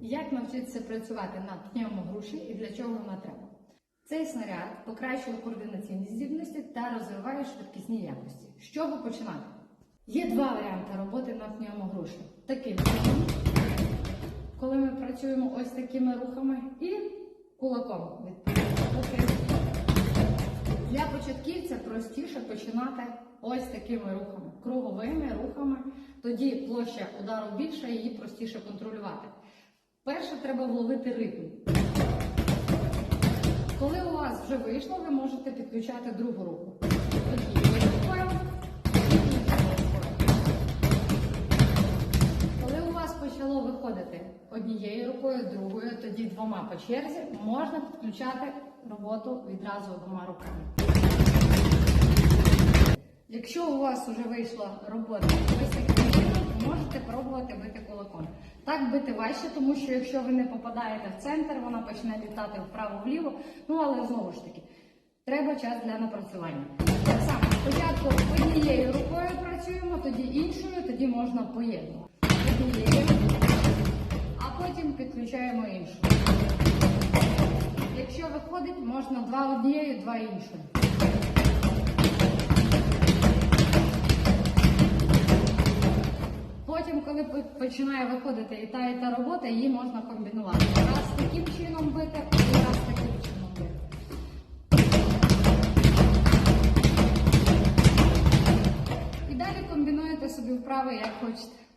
Як навчитися працювати над пневмогруші і для чого вона треба? Цей снаряд покращує координаційні здібності та розвиває швидкісні якості. З чого починати? Є два варіанти роботи на пневмогруші. Таким чином, коли ми працюємо ось такими рухами, і кулаком відповідно. Для початківця простіше починати ось такими рухами, круговими рухами. Тоді площа удару більша, її простіше контролювати. Перше треба вловити ритм. Коли у вас вже вийшло, ви можете підключати другу руку. Коли у вас почало виходити однією рукою, другою, тоді двома по черзі, можна підключати роботу відразу двома руками. Якщо у вас вже вийшла робота таким можете пробувати. Так бити важче, тому що якщо ви не попадаєте в центр, вона почне літати вправо-вліво. Ну але знову ж таки, треба час для напрацювання. Так само, спочатку однією рукою працюємо, тоді іншою, тоді можна поєднувати. Однією, а потім підключаємо іншу. Якщо виходить, можна два однією, два іншою. Потім, коли починає виходити і та, і та робота, її можна комбінувати. Раз таким чином бити, і раз таким чином бити. І далі комбінуєте собі вправи, як хочете.